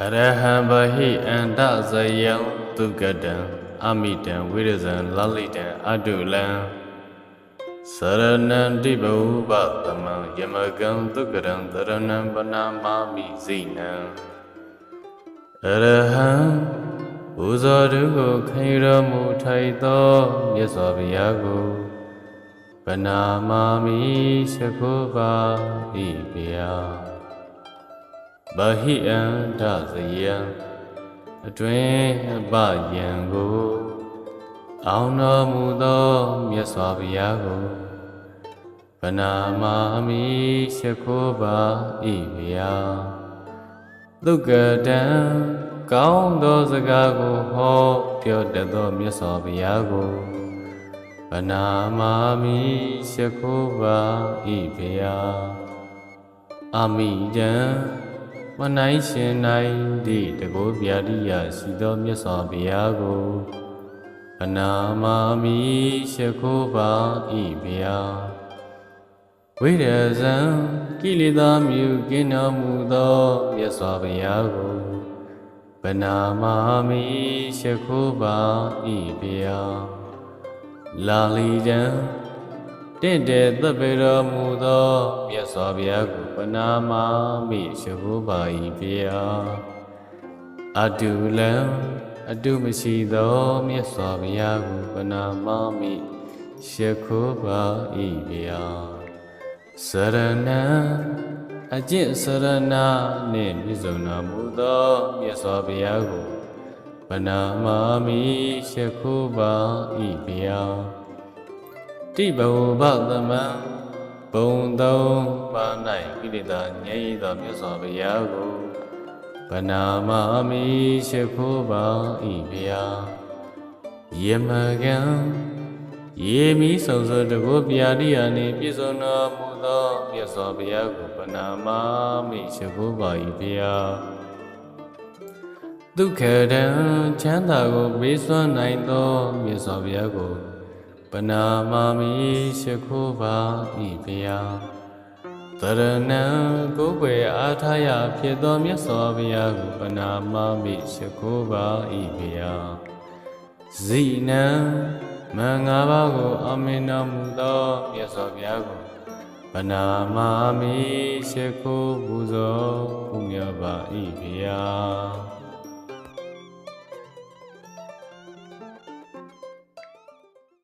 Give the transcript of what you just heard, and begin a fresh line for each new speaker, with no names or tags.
အရဟံဘဟိအန္တဇယံသူကတံအမိတံဝိရဇံလလိတံအတုလံစရဏံတိဘဟုပသမံယမကံသူကရံတရဏံပနာမာမိဇိနံအရဟံဘုဇောတုကိုခိရမူထိုက်သောမြတ်စွာဘုရားကိုပနာမာမိသကုပါဤဘုရား ဗဟိအန္တဇယံအတွင်အပယံကိုအောင်တော်မူသောမြတ်စွာဘုရားကိုဗနာမာမိရှ िख ိုးပါဤဘုရားသုက္ကတံကောင်းသောစကားကိုဟောပြောတတ်သောမြတ်စွာဘုရားကိုဗနာမာမိရှ िख ိုးပါဤဘုရားအာမိတံ မနိုင်ရှင်နိုင်သည့်တကောဗျာတိယရှိသောမြတ်စွာဘုရားကိုအနာမာမိရှ िख ိုးပါဤဘုရားဝိရဇံကိလေသာမြူကင်းတော်မူသောမြတ်စွာဘုရားကိုဗနာမာမိရှ िख ိုးပါဤဘုရားလာလီတံ တင့်တယ်သက်ပေတော်မူသောမြတ်စွာဘုရားကိုပနာမာမိရှိခိုးပါ၏ဘုရားအတုလံအတုမရှိသောမြတ်စွာဘုရားကိုပနာမာမိရှိခိုးပါ၏ဘုရားစရဏံအကျင့်စရဏနှင့်ပြည့်စုံတော်မူသောမြတ်စွာဘုရားကိုပနာမာမိရှိခိုးပါ၏ဘုရား တိဘဝဗသမံဘုံသုံးပါး၌ကိလေသာငြိမ်းသောမြတ်စွာဘုရားကိုဗနာမာမိရှိခိုးပါ၏ဘုရားယမကံယေမိဆုံးစွာတကုပြာရိယာနှင့်ပြည့်စုံတော်မူသောမြတ်စွာဘုရားကိုဗနာမာမိရှိခိုးပါ၏ဘုရားဒုက္ခဒံချမ်းသာကိုပေးစွမ်းနိုင်သောမြတ်စွာဘုရားကို ပနာမာမိရှိခိုးပါဤဘုရားတရဏံကိုယ်ွယ်အားထားရဖြစ်သောမြတ်စွာဘုရားကိုပနာမာမိရှိခိုးပါဤဘုရားဇိနံမင်္ဂပါကိုအမင်တော်မူသောမြတ်စွာဘုရားကိုပနာမာမိရှိခိုးပူဇော်ပူမြတ်ပါဤဘုရား